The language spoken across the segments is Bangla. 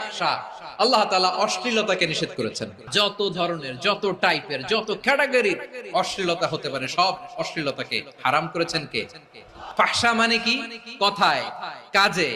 ফাহশা আল্লাহ তালা অশ্লীলতাকে নিষেধ করেছেন। যত ধরনের, যত টাইপের যত ক্যাটাগরির অশ্লীলতা হতে পারে, সব অশ্লীলতাকে হারাম করেছেন কে? ফাহসা মানে কি? কথায়। কাজে,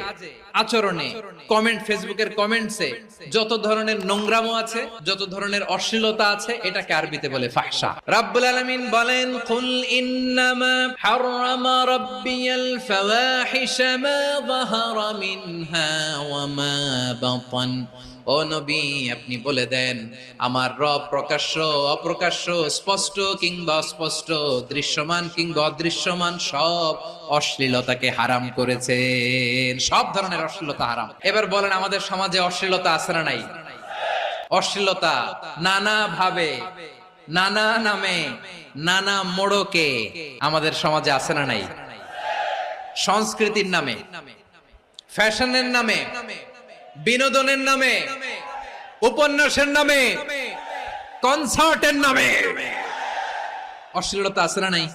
আচরণে কমেন্ট ফেসবুকের কমেন্টসে যত ধরনের নোংরামো আছে, যত ধরনের অশ্লীলতা আছে, এটাকে আরবিতে বলে ফাহশা। রাব্বুল আলামিন বলেন, কুল ইন্নামা হারামা রাব্বিয়াল ফাওয়াহিশা মা যাহারা মিনহা ওয়া মা বাতান। ও নবী, আপনি বলে দেন, আমার রব প্রকাশ্য, অপ্রকাশ্য, স্পষ্ট কিংবা অস্পষ্ট, দৃশ্যমান কিংবা অদৃশ্যমান সব অশ্লীলতাকে হারাম করেছেন সব ধরনের অশ্লীলতা হারাম। এবার বলেন, আমাদের সমাজে অশ্লীলতা আছে না নাই? অশ্লীলতা নানা ভাবে নানা নামে, নানা মোড়কে আমাদের সমাজে আছে না নাই? সংস্কৃতির নামে, ফ্যাশনের নামে, বিনোদনের নামে, উপন্যাসের নামে, কনসার্টের নামে। অশ্লীলতা আছে না নাই?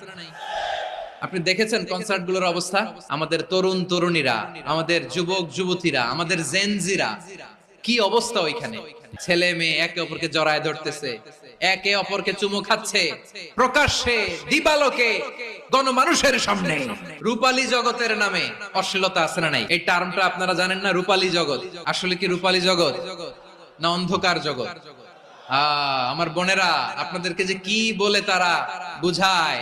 আপনি দেখেছেন কনসার্টগুলোর অবস্থা? আমাদের তরুণ তরুণীরা আমাদের যুবক যুবতীরা আমাদের জেনজিরা কি অবস্থা ওইখানে? ছেলে মেয়ে একে অপরকে জড়ায় ধরতেছে একে অপরকে চুমু খাচ্ছে প্রকাশ্যে দিবালোকে গণমানুষের সামনে। রূপালী জগতের নামে অশ্লীলতা আছে না নাই? এই টার্মটা আপনারা জানেন না? রূপালী জগৎ। আসলে কি রূপালী জগৎ? না অন্ধকার জগৎ? আহ, আমার বোনেরা আপনাদেরকে যে কি বলে তারা বুঝায়।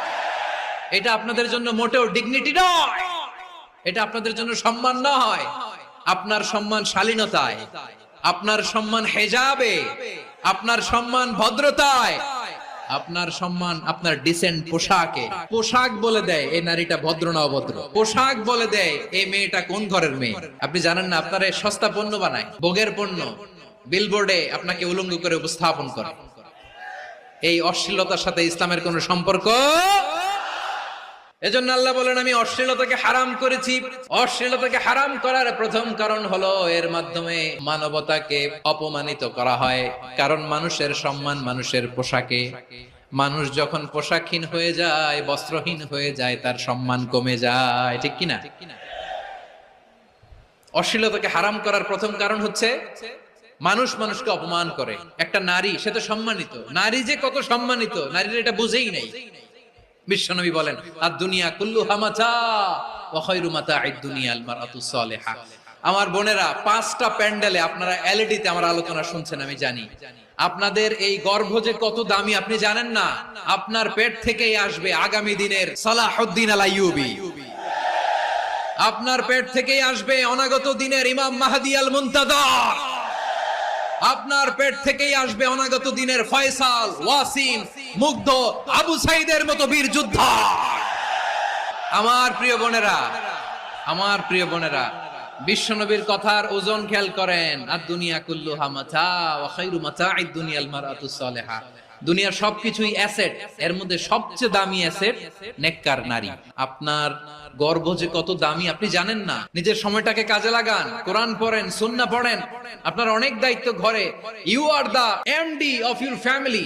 এটা আপনাদের জন্য মোটেও ডিগনিটি নয়। এটা আপনাদের জন্য সম্মান নয়। আপনার সম্মান শালীনতায়, আপনার সম্মান হেজাবে, আপনার সম্মান ভদ্রতায়, আপনার সম্মান আপনার ডিসেন্ট পোশাকে। পোশাক বলে দেয় এই নারীটা ভদ্র না অভদ্র? পোশাক বলে দেয় এই মেয়েটা কোন ঘরের মেয়ে? আপনি জানেন না, আপনার সস্তা পণ্য বানায়, ভোগের পণ্য বিলবোর্ডে আপনাকে উলঙ্গ করে উপস্থাপন করে। এই অশ্লীলতার সাথে ইসলামের কোন সম্পর্ক এজন্য আল্লাহ বলেন, আমি অশ্লীলতাকে হারাম করেছি। অশ্লীলতাকে হারাম করার প্রথম কারণ হলো, এর মাধ্যমে মানবতাকে অপমানিত করা হয়। কারণ মানুষের সম্মান মানুষের পোশাকে। মানুষ যখন পোশাকহীন হয়ে যায়, বস্ত্রহীন হয়ে যায়, তার সম্মান কমে যায়। ঠিক কিনা? অশ্লীলতাকে হারাম করার প্রথম কারণ হচ্ছে, মানুষ মানুষকে অপমান করে। একটা নারী, সে তো সম্মানিত। নারী যে কত সম্মানিত, নারীর এটা বুঝেই নেই। বিশ্বনবী বলেন আর দুনিয়া কুল্লু হামাচা আমার বোনেরা, পাঁচটা প্যান্ডেলে আপনারা এলইডিতে আমার আলোচনা শুনছেন, আমি জানি। আপনাদের এই গর্ভ যে কত দামি, আপনি জানেন না? আপনার পেট থেকেই আসবে আগামী দিনের সালাহুদ্দিন আল আইয়ুবী। আপনার পেট থেকেই আসবে অনাগত দিনের ইমাম মাহাদি আল মুনতাদার আপনার পেট থেকেই আসবে অনাগত দিনের ফয়সাল, ওয়াসিম, মুগ্ধ আবু সাইদের মতো বীর যুদ্ধ। আমার প্রিয় বোনেরা, আমার প্রিয় বোনেরা, বিশ্বনবীর কথার ওজন খেয়াল করেন। আর দুনিয়া কুল্লু হামাচা ওয়া খায়রু মাতাঈদ দুনিয়াল মারাতুস সালেহা দুনিয়ার সবকিছুই অ্যাসেট এর মধ্যে সবচেয়ে দামি অ্যাসেট নেককার নারী। আপনার গর্ব যে কত দামি, আপনি জানেন না। নিজের সময়টাকে কাজে লাগান, কোরআন পড়েন সুন্না পড়েন। আপনার অনেক দায়িত্ব ঘরে। You are the MD of your family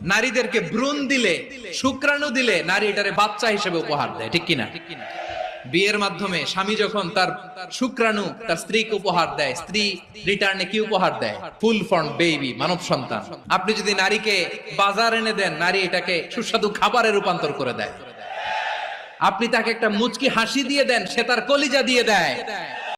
নারীদেরকে ভ্রূণ দিলে, শুক্রাণু দিলে নারী এটারে বাচ্চা হিসেবে উপহার দেয়, ঠিক কিনা? বিয়ের মাধ্যমে স্বামী যখন তার শুক্রাণু তার স্ত্রীকে উপহার দেয়, স্ত্রী রিটার্নে কি উপহার দেয়? ফুল ফর্ম বেবি মানব সন্তান। আপনি যদি নারীকে বাজার এনে দেন, নারী এটাকে সুস্বাদু খাবারে রূপান্তর করে দেয়। আপনি তাকে একটা মুচকি হাসি দিয়ে দেন, সে তার কলিজা দিয়ে দেয়।